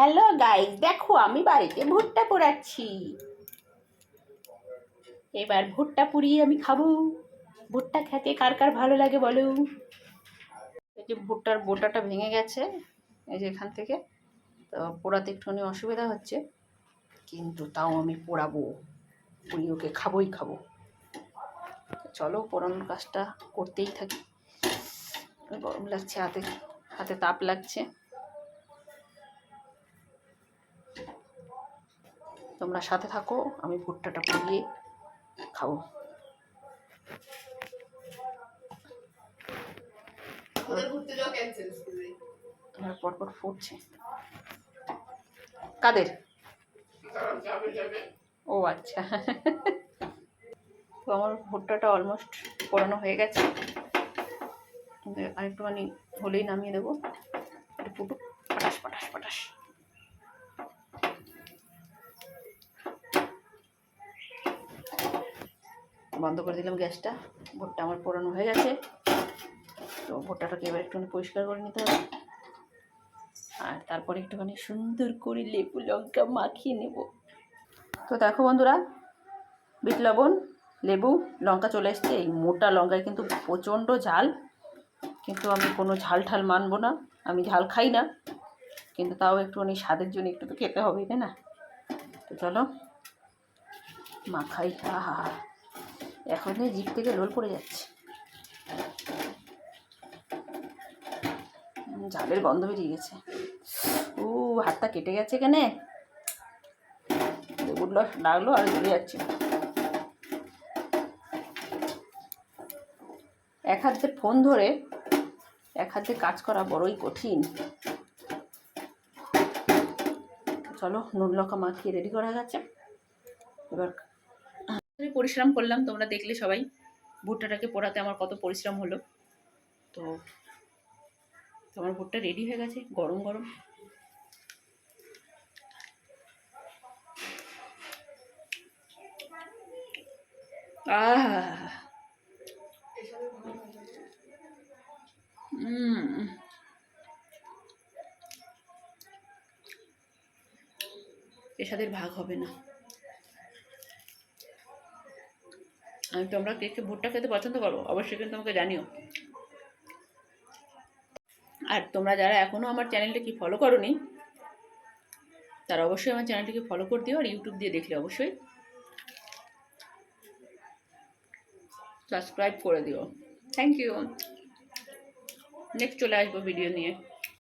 Hello guys দেখো, আমি বাড়িতে ভুট্টা পোড়াচ্ছি। এবার ভুট্টা পুড়িয়ে আমি খাব। ভুট্টা খেতে কার কার ভালো লাগে বলো? এই যে ভুট্টার বোটাটা ভেঙে গেছে, এই যে এখান থেকে। তো পোড়াতে একটুখানি অসুবিধা হচ্ছে, কিন্তু তাও আমি পোড়াবো। পুড়িয়ে ওকে খাবোই খাব। চলো, পোড়ানোর কাজটা করতেই থাকি। গরম লাগছে, হাতে হাতে তাপ লাগছে। তোমরা সাথে থাকো আমি ভুট্টাটা পুড়িয়ে খাব। পরপর ফুটছে। কাদের? ও আচ্ছা। তো আমার ভুট্টাটা অলমোস্ট পোড়ানো হয়ে গেছে। আরেকটুখানি হলেই নামিয়ে দেবো। একটু ফুটুক পটাশ পটাশ পটাশ। বন্ধ করে দিলাম গ্যাসটা। ভুট্টা আমার পোড়ানো হয়ে গেছে। তো ভুট্টাটাকে এবার একটুখানি পরিষ্কার করে নিতে হবে। আর তারপরে একটুখানি সুন্দর করে লেবু লঙ্কা মাখিয়ে নেব। তো দেখো বন্ধুরা, বিট লবণ, লেবু, লঙ্কা চলে এসছে। এই মোটা লঙ্কায় কিন্তু প্রচণ্ড ঝাল। কিন্তু আমি কোনো ঝাল ঠাল মানবো না। আমি ঝাল খাই না। কিন্তু তাও একটুখানি স্বাদের জন্য একটু তো খেতে হবেই তাই না? তো চলো, মাখাই। আহা! এখন জিপ থেকে লোল পড়ে যাচ্ছে। ঝালের গন্ধ বেরিয়ে গেছে। ও, হাতটা কেটে গেছে কেনে লেবুর রস লাগল আর জ্বলে যাচ্ছে। এক হাতে ফোন ধরে, এক হাতে কাজ করা বড়ই কঠিন। চলো নুন লঙ্কা মাখিয়ে রেডি করা গেছে। এবার আমি পরিশ্রম করলাম, তোমরা দেখলে সবাই। ভুট্টাটাকে পোড়াতে আমার কত পরিশ্রম হলো। তো তোমার ভুট্টা রেডি হয়ে গেছে, গরম গরম। পেশাদের ভাগ হবে না। তোমরা কে কে ভুট্টা খেতে পছন্দ করো অবশ্যই কিন্তু আমাকে জানিও। আর তোমরা যারা এখনও আমার চ্যানেলটাকে ফলো করোনি, তারা অবশ্যই আমার চ্যানেলটিকে ফলো করে দিও আর ইউটিউব দিয়ে দেখলে অবশ্যই। সাবস্ক্রাইব করে দিও। থ্যাংক ইউ নেক্সট চলে আসব ভিডিও নিয়ে।